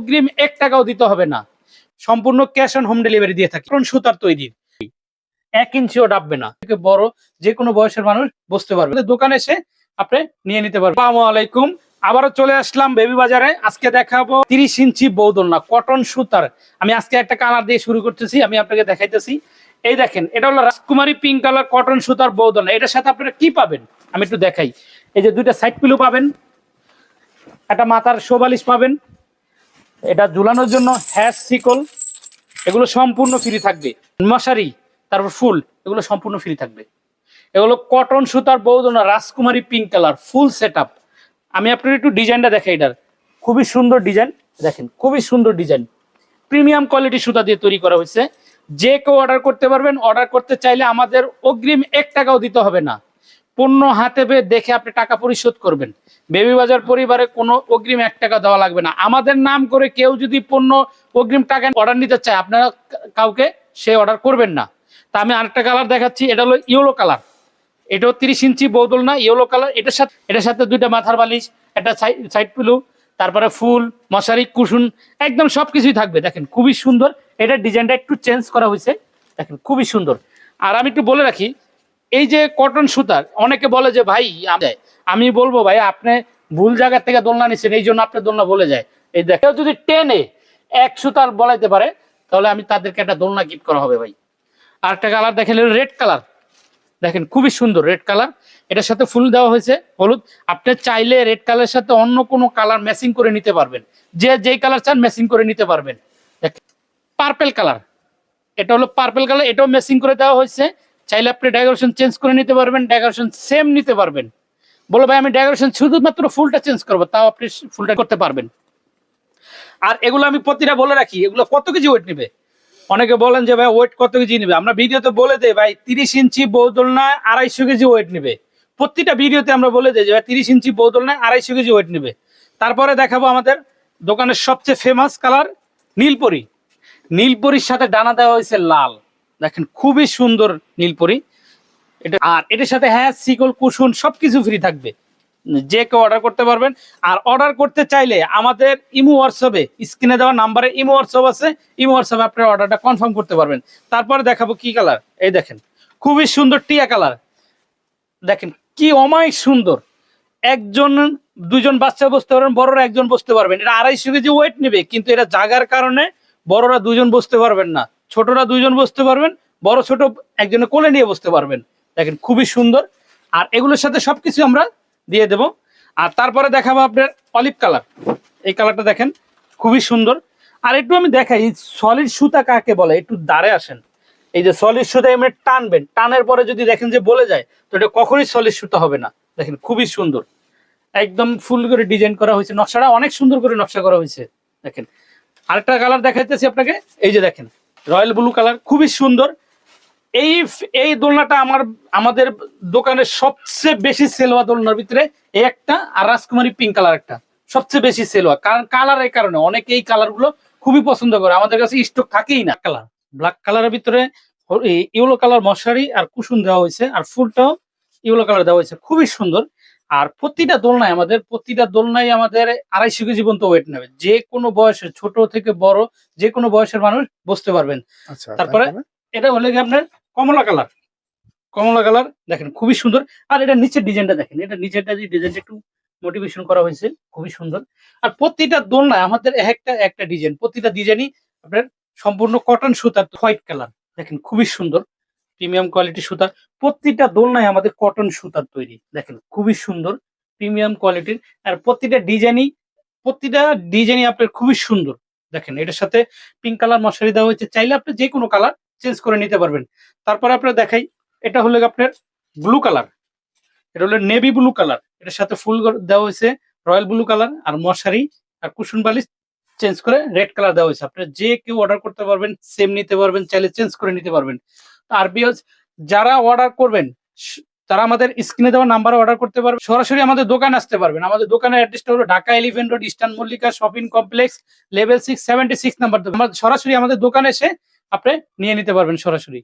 অগ্রিম এক টাকাও দিতে হবে না। সম্পূর্ণ ক্যাশ অন হোম ডেলিভারি দিয়ে থাকি। কারণ সুতার তৈরি। এক ইঞ্চিও ডাববে না। বড় যে কোনো বয়সের মানুষ বসতে পারবে। দোকানে এসে আপনি নিয়ে নিতে পারবেন। আসসালামু আলাইকুম। আবারও চলে আসলাম বেবি বাজারে। আজকে দেখাবো তিরিশ ইঞ্চি বৌদোলনা, কটন সুতার। আমি আজকে একটা কালার দিয়ে শুরু করতেছি, আমি আপনাকে দেখাইতেছি। এই দেখেন, এটা হলো রাজকুমারী পিঙ্ক কালার কটন সুতার বৌদোলনা। এটার সাথে আপনারা কি পাবেন? আমি একটু দেখাই। এই যে দুইটা সাইড পিলু পাবেন। একটা মাথার শোবালিশ পাবেন। এটা ঝুলানোর জন্য হ্যাশ, শিকল, এগুলো সম্পূর্ণ ফ্রি থাকবে। মশারি, তারপর ফুল, এগুলো সম্পূর্ণ ফ্রি থাকবে। এগুলো কটন সুতার বৌদনা রাজকুমারী পিঙ্ক কালার ফুল সেট আমি আপনার একটু ডিজাইনটা দেখাই এটার। খুবই সুন্দর ডিজাইন দেখেন, খুবই সুন্দর ডিজাইন প্রিমিয়াম কোয়ালিটি সুতা দিয়ে তৈরি করা হয়েছে। যে কেউ অর্ডার করতে পারবেন অর্ডার করতে চাইলে আমাদের অগ্রিম এক টাকাও দিতে হবে না। পণ্য হাতে পেয়ে দেখে আপনি টাকা পরিশোধ করবেন। বেবি বাজার পরিবারে কোনো অগ্রিম এক টাকা দেওয়া লাগবে না। আমাদের নাম করে কেউ যদি পণ্য অগ্রিম টাকা অর্ডার নিতে চায়, আপনারা কাউকে সে অর্ডার করবেন না। তা আমি আরেকটা কালার দেখাচ্ছি, এটা হলো ইয়েলো কালার। এটাও তিরিশ ইঞ্চি বৌদল না, ইয়েলো কালার। এটার সাথে এটার সাথে দুইটা মাথার বালিশ, একটা সাইড পিলু, তারপরে ফুল, মশারি কুসুন একদম সব কিছুই থাকবে। দেখেন, খুবই সুন্দর। এটার ডিজাইনটা একটু চেঞ্জ করা হয়েছে। দেখেন, খুবই সুন্দর। আর আমি একটু বলে রাখি এই যে কটন সুতার, অনেকে বলে যে, ভাই, আমি- বলব, ভাই, আপনি ভুল জায়গা থেকে দোলনা নিচ্ছেন এই জন্য আপনার দোলনা বলে যায়। এই দেখে, কেউ যদি টেনে এক সুতার বলাইতে পারে, তাহলে আমি তাদেরকে একটা দোলনা গিফট করা হবে, ভাই। আর একটা কালার দেখেন রেড কালার দেখেন, খুবই সুন্দর রেড কালার এটার সাথে ফুল দেওয়া হয়েছে, হলুদ। আপনি চাইলে রেড কালারের সাথে অন্য কোনো কালার ম্যাচিং করে নিতে পারবেন। যে, যেই কালার চান ম্যাচিং করে নিতে পারবেন। পার্পেল কালার এটা হলো পার্পেল কালার এটাও ম্যাচিং করে দেওয়া হয়েছে। চাইলে আপনি ডেকোরেশন চেঞ্জ করে নিতে পারবেন ডেকোরেশন সেম নিতে পারবেন। বলো ভাই, আমি ডেকোরেশন শুধুমাত্র ফুলটা চেঞ্জ করব, তাও আপনি ফুলটা করতে পারবেন। আর এগুলো আমি প্রতিটা বলে রাখি, এগুলো কত কেজি ওয়েট নেবে? অনেকে বলেন যে, ভাই ওয়েট কত কেজি নেবে? আমরা ভিডিওতে বলে দেই, ভাই, তিরিশ ইঞ্চি বৌদলনায় আড়াইশো কেজি ওয়েট নেবে। প্রতিটা ভিডিওতে আমরা বলে দিই যে, ভাই, তিরিশ ইঞ্চি বৌদলনায় আড়াইশো কেজি ওয়েট নেবে। তারপরে দেখাবো আমাদের দোকানের সবচেয়ে ফেমাস কালার নীলপরি। নীলপরির সাথে ডানা দেওয়া হয়েছে লাল। দেখেন খুবই সুন্দর নীলপরি। এটা আর এটার সাথে হ্যাঁ সিকল কুসুন সবকিছু ফ্রি থাকবে। যে কেউ অর্ডার করতে পারবেন। আর অর্ডার করতে চাইলে আমাদের ইমো হোয়াটসঅ্যাপে স্ক্রিনে দেওয়া নাম্বারে ইমো হোয়াটসঅ্যাপ আছে। ইমো হোয়াটসঅ্যাপে আপনার অর্ডারটা কনফার্ম করতে পারবেন। তারপরে দেখাবো কি কালার এই দেখেন, খুবই সুন্দর টিয়া কালার দেখেন, কি অমায়িক সুন্দর। একজন, দুজন বাচ্চা বসতে পারবেন, বড়রা একজন বসতে পারবেন। এটা আড়াইশো কেজি ওয়েট নেবে, কিন্তু এটা জাগার কারণে বড়রা দুজন বসতে পারবেন না। ছোটরা দুজন বসতে পারবেন, বড় ছোট একজনে কোলে নিয়ে বসতে পারবেন। দেখেন, খুবই সুন্দর। আর এগুলোর সাথে সবকিছু আমরা দিয়ে দেব। আর তারপরে দেখাবো আপনার অলিভ কালার। এই কালারটা দেখেন, খুবই সুন্দর। আর একটু আমি দেখাই সলিড সুতা কাকে বলে? একটু দাঁড়ে আসেন। এই যে সলিড সুতা এমনি টানবেন, টানের পরে যদি দেখেন যে বলে যায়, তো এটা কখনোই সলিড সুতা হবে না। দেখেন, খুবই সুন্দর। একদম ফুল করে ডিজাইন করা হয়েছে, নকশাটা অনেক সুন্দর করে নকশা করা হয়েছে। দেখেন, আরেকটা কালার দেখাইতেছি আপনাকে, এই যে দেখেন। রয়্যাল ব্লু কালার, খুবই সুন্দর। এই এই দোলনাটা আমার, আমাদের দোকানের সবচেয়ে বেশি সেল হওয়া দোলনার ভিতরে এই একটা আর রাজকুমারী পিঙ্ক কালার একটা। সবচেয়ে বেশি সেল হওয়া। কারণ এই কারণে অনেকে এই কালারগুলো খুবই পছন্দ করে। আমাদের কাছে স্টক থাকেই না। কালার ব্ল্যাক কালারের ভিতরে ইউলো কালার মশারি আর কুসুন দেওয়া হয়েছে। আর ফুলটাও ইউলো কালার দেওয়া হয়েছে। খুবই সুন্দর। আর প্রতিটা দোলনায় আমাদের প্রতিটা দোলনায় আমাদের আড়াইশো কেজি পর্যন্ত ওয়েট নেবে। যে কোনো বয়সের ছোট থেকে বড় যে কোনো বয়সের মানুষ বসতে পারবেন। আচ্ছা তারপরে? এটা হলে কি আপনার কমলা কালার। কমলা কালার দেখেন খুবই সুন্দর। আর এটা নিচের ডিজাইনটা দেখেন এটা নিচেরটা যে ডিজাইনটা একটু মোটিভেশন করা হয়েছে খুবই সুন্দর। আর প্রতিটা দোলনায় আমাদের একটা একটা ডিজাইন প্রতিটা ডিজাইনই আপনার সম্পূর্ণ কটন সুতার হোয়াইট কালার দেখেন খুবই সুন্দর। প্রিমিয়াম কোয়ালিটি সুতা। প্রতিটা দোলনায় আমাদের কটন সুতার তৈরি। দেখেন, খুবই সুন্দর প্রিমিয়াম কোয়ালিটির আর প্রতিটা ডিজাইনই প্রতিটা ডিজাইনই আপনার খুবই সুন্দর। দেখেন, এটার সাথে পিঙ্ক কালার মশারি দেওয়া হয়েছে। চাইলে আপনি যে কোনো কালার চেঞ্জ করে নিতে পারবেন। তারপরে আপনার দেখাই, এটা হলো আপনার ব্লু কালার এটা হলো নেভি ব্লু কালার এটার সাথে ফুল দেওয়া হয়েছে রয়্যাল ব্লু কালার আর মশারি আর কুসুন বালিশ চেঞ্জ করে রেড কালার দেওয়া হয়েছে। আপনার যে কেউ অর্ডার করতে পারবেন সেম নিতে পারবেন, চাইলে চেঞ্জ করে নিতে পারবেন। আর যারা অর্ডার করবেন তারা আমাদের স্ক্রিনে দেওয়া নাম্বারে অর্ডার করতে পারবে। সরাসরি আমাদের দোকানে আসতে পারবেন। আমাদের দোকানের অ্যাড্রেসটা হলো Dhaka Elephant Road Eastern Mallika shopping complex level six seventy six number সরাসরি আমাদের দোকানে এসে আপনি নিয়ে নিতে পারবেন সরাসরি।